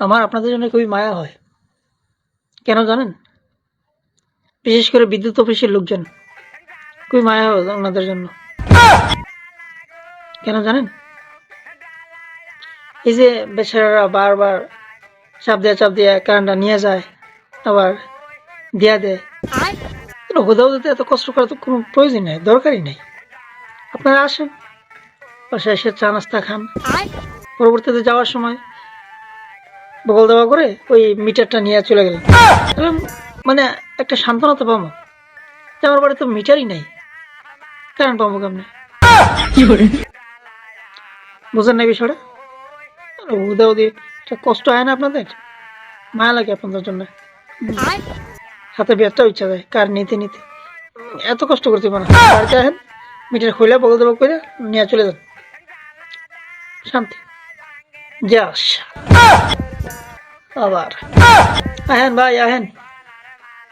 আমার আপনাদের জন্য খুবই মায়া হয়। কেন জানেন? বিশেষ করে বিদ্যুৎ অফিসের লোকজন। খুবই মায়া হয় ওনাদের জন্য। কেন জানেন? এই যে বেচারারা বারবার চাপ দেয়া চাপ দেয়া কারেন্টটা নিয়ে যায় আবার দিয়া দেয়। হুদাও দিতে এত কষ্ট করার তো কোনো প্রয়োজন নেই দরকারই নেই। আপনারা আসেন বাসায় এসে চা নাস্তা খান। পরবর্তীতে যাওয়ার সময় বগল দেওয়া করে ওই মিটারটা নিয়ে চলে গেলেন। মানে একটা সান্ত্বনা তো পাবো। আমার বাড়িতে মিটারই নাই। কারণ পাবো কেমনে? বুঝেন না বিষয়টা? উদা উদি একটা কষ্ট হয় না আপনাদের? মায়া লাগে আপনাদের জন্য। হাতে ব্যস্ত ইচ্ছা যায় কার নিতে নিতে। এত কষ্ট করতে পারে না। বাড়িতে আহেন মিটার খুলে বগল দেবো করে নিয়ে চলে যান। শান্তি। যা আবার। আহেন ভাই আহেন।